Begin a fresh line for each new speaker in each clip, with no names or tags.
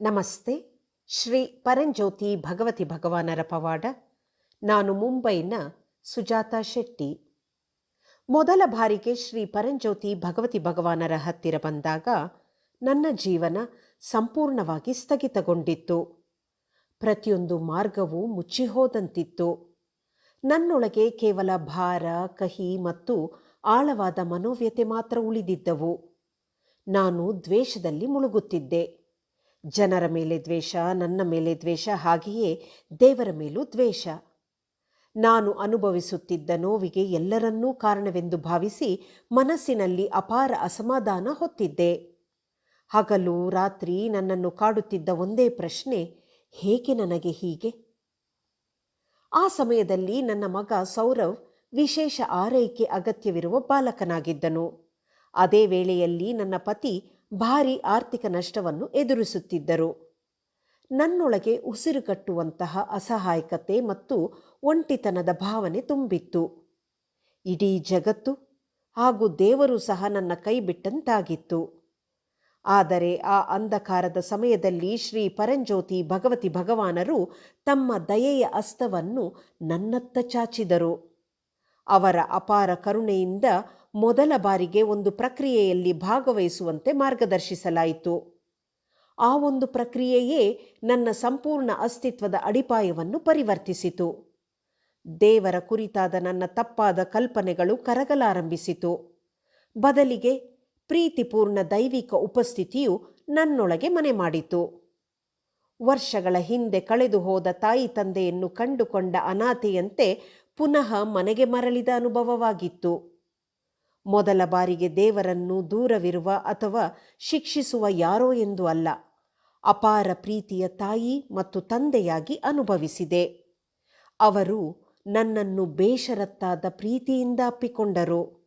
ನಮಸ್ತೆ, ಶ್ರೀ ಪರಂಜ್ಯೋತಿ ಭಗವತಿ ಭಗವಾನರ ಪವಾಡ, ನಾನು ಮುಂಬೈನ ಸುಜಾತ ಶೆಟ್ಟಿ. ಮೊದಲ ಬಾರಿಗೆ ಶ್ರೀ ಪರಂಜ್ಯೋತಿ ಭಗವತಿ ಭಗವಾನರ ಹತ್ತಿರ ಬಂದಾಗ ನನ್ನ ಜೀವನ ಸಂಪೂರ್ಣವಾಗಿ ಸ್ಥಗಿತಗೊಂಡಿತ್ತು. ಪ್ರತಿಯೊಂದು ಮಾರ್ಗವೂ ಮುಚ್ಚಿಹೋದಂತಿತ್ತು. ನನ್ನೊಳಗೆ ಕೇವಲ ಭಾರ, ಕಹಿ ಮತ್ತು ಆಳವಾದ ಮನೋವ್ಯತೆ ಮಾತ್ರ ಉಳಿದಿದ್ದವು. ನಾನು ದ್ವೇಷದಲ್ಲಿ ಮುಳುಗುತ್ತಿದ್ದೆ. ಜನರ ಮೇಲೆ ದ್ವೇಷ, ನನ್ನ ಮೇಲೆ ದ್ವೇಷ, ಹಾಗೆಯೇ ದೇವರ ಮೇಲೂ ದ್ವೇಷ. ನಾನು ಅನುಭವಿಸುತ್ತಿದ್ದ ನೋವಿಗೆ ಎಲ್ಲರನ್ನೂ ಕಾರಣವೆಂದು ಭಾವಿಸಿ ಮನಸ್ಸಿನಲ್ಲಿ ಅಪಾರ ಅಸಮಾಧಾನ ಹೊತ್ತಿದ್ದೆ. ಹಗಲು, ರಾತ್ರಿ ನನ್ನನ್ನು ಕಾಡುತ್ತಿದ್ದ ಒಂದೇ ಪ್ರಶ್ನೆ, ಹೇಗೆ ನನಗೆ ಹೀಗೆ? ಆ ಸಮಯದಲ್ಲಿ ನನ್ನ ಮಗ ಸೌರವ್ ವಿಶೇಷ ಆರೈಕೆ ಅಗತ್ಯವಿರುವ ಬಾಲಕನಾಗಿದ್ದನು. ಅದೇ ವೇಳೆಯಲ್ಲಿ ನನ್ನ ಪತಿ ಭಾರಿ ಆರ್ಥಿಕ ನಷ್ಟವನ್ನು ಎದುರಿಸುತ್ತಿದ್ದರು. ನನ್ನೊಳಗೆ ಉಸಿರುಗಟ್ಟುವಂತಹ ಅಸಹಾಯಕತೆ ಮತ್ತು ಒಂಟಿತನದ ಭಾವನೆ ತುಂಬಿತ್ತು. ಇಡೀ ಜಗತ್ತು ಹಾಗೂ ದೇವರು ಸಹ ನನ್ನ ಕೈ ಬಿಟ್ಟಂತಾಗಿತ್ತು. ಆದರೆ ಆ ಅಂಧಕಾರದ ಸಮಯದಲ್ಲಿ ಶ್ರೀ ಪರಂಜ್ಯೋತಿ ಭಗವತಿ ಭಗವಾನರು ತಮ್ಮ ದಯೆಯ ಅಸ್ತವನ್ನು ನನ್ನತ್ತ ಚಾಚಿದರು. ಅವರ ಅಪಾರ ಕರುಣೆಯಿಂದ ಮೊದಲ ಬಾರಿಗೆ ಒಂದು ಪ್ರಕ್ರಿಯೆಯಲ್ಲಿ ಭಾಗವಹಿಸುವಂತೆ ಮಾರ್ಗದರ್ಶಿಸಲಾಯಿತು. ಆ ಒಂದು ಪ್ರಕ್ರಿಯೆಯೇ ನನ್ನ ಸಂಪೂರ್ಣ ಅಸ್ತಿತ್ವದ ಅಡಿಪಾಯವನ್ನು ಪರಿವರ್ತಿಸಿತು. ದೇವರ ಕುರಿತಾದ ನನ್ನ ತಪ್ಪಾದ ಕಲ್ಪನೆಗಳು ಕರಗಲಾರಂಭಿಸಿತು. ಬದಲಿಗೆ ಪ್ರೀತಿಪೂರ್ಣ ದೈವಿಕ ಉಪಸ್ಥಿತಿಯು ನನ್ನೊಳಗೆ ಮನೆ ಮಾಡಿತು. ವರ್ಷಗಳ ಹಿಂದೆ ಕಳೆದು ಹೋದ ತಾಯಿ ತಂದೆಯನ್ನು ಕಂಡುಕೊಂಡ ಅನಾಥೆಯಂತೆ ಪುನಃ ಮನೆಗೆ ಮರಳಿದ ಅನುಭವವಾಗಿತ್ತು. ಮೊದಲ ಬಾರಿಗೆ ದೇವರನ್ನು ದೂರವಿರುವ ಅಥವಾ ಶಿಕ್ಷಿಸುವ ಯಾರೋ ಎಂದು ಅಲ್ಲ. ಅಪಾರ ಪ್ರೀತಿಯ ತಾಯಿ ಮತ್ತು ತಂದೆಯಾಗಿ ಅನುಭವಿಸಿದೆ. ಅವರು ನನ್ನನ್ನು ಬೇಷರತ್ತಾದ ಪ್ರೀತಿಯಿಂದ ಅಪ್ಪಿಕೊಂಡರು.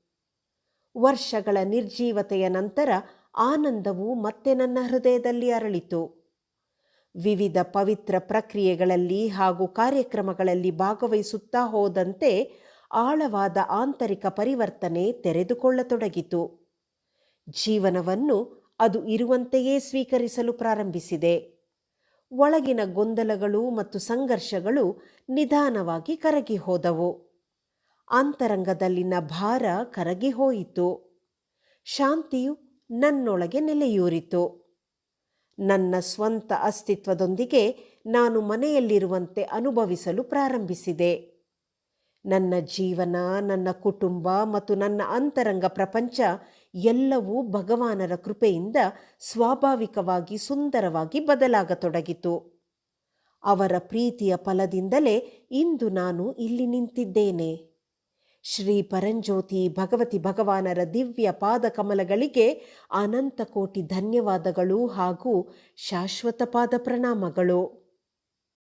ವರ್ಷಗಳ ನಿರ್ಜೀವತೆಯ ನಂತರ ಆನಂದವು ಮತ್ತೆ ನನ್ನ ಹೃದಯದಲ್ಲಿ ಅರಳಿತು. ವಿವಿಧ ಪವಿತ್ರ ಪ್ರಕ್ರಿಯೆಗಳಲ್ಲಿ ಹಾಗೂ ಕಾರ್ಯಕ್ರಮಗಳಲ್ಲಿ ಭಾಗವಹಿಸುತ್ತಾ ಹೋದಂತೆ ಆಳವಾದ ಆಂತರಿಕ ಪರಿವರ್ತನೆ ತೆರೆದುಕೊಳ್ಳತೊಡಗಿತು. ಜೀವನವನ್ನು ಅದು ಇರುವಂತೆಯೇ ಸ್ವೀಕರಿಸಲು ಪ್ರಾರಂಭಿಸಿದೆ. ಒಳಗಿನ ಗೊಂದಲಗಳು ಮತ್ತು ಸಂಘರ್ಷಗಳು ನಿಧಾನವಾಗಿ ಕರಗಿ ಹೋದವು. ಅಂತರಂಗದಲ್ಲಿನ ಭಾರ ಕರಗಿ ಹೋಯಿತು. ಶಾಂತಿಯು ನನ್ನೊಳಗೆ ನೆಲೆಯೂರಿತು. ನನ್ನ ಸ್ವಂತ ಅಸ್ತಿತ್ವದೊಂದಿಗೆ ನಾನು ಮನೆಯಲ್ಲಿರುವಂತೆ ಅನುಭವಿಸಲು ಪ್ರಾರಂಭಿಸಿದೆ. ನನ್ನ ಜೀವನ, ನನ್ನ ಕುಟುಂಬ ಮತ್ತು ನನ್ನ ಅಂತರಂಗ ಪ್ರಪಂಚ ಎಲ್ಲವೂ ಭಗವಾನರ ಕೃಪೆಯಿಂದ ಸ್ವಾಭಾವಿಕವಾಗಿ ಸುಂದರವಾಗಿ ಬದಲಾಗತೊಡಗಿತು. ಅವರ ಪ್ರೀತಿಯ ಫಲದಿಂದಲೇ ಇಂದು ನಾನು ಇಲ್ಲಿ ನಿಂತಿದ್ದೇನೆ. ಶ್ರೀ ಪರಂಜ್ಯೋತಿ ಭಗವತಿ ಭಗವಾನರ ದಿವ್ಯ ಪಾದಕಮಲಗಳಿಗೆ ಅನಂತ ಕೋಟಿ ಧನ್ಯವಾದಗಳು ಹಾಗೂ ಶಾಶ್ವತ ಪಾದ ಪ್ರಣಾಮಗಳು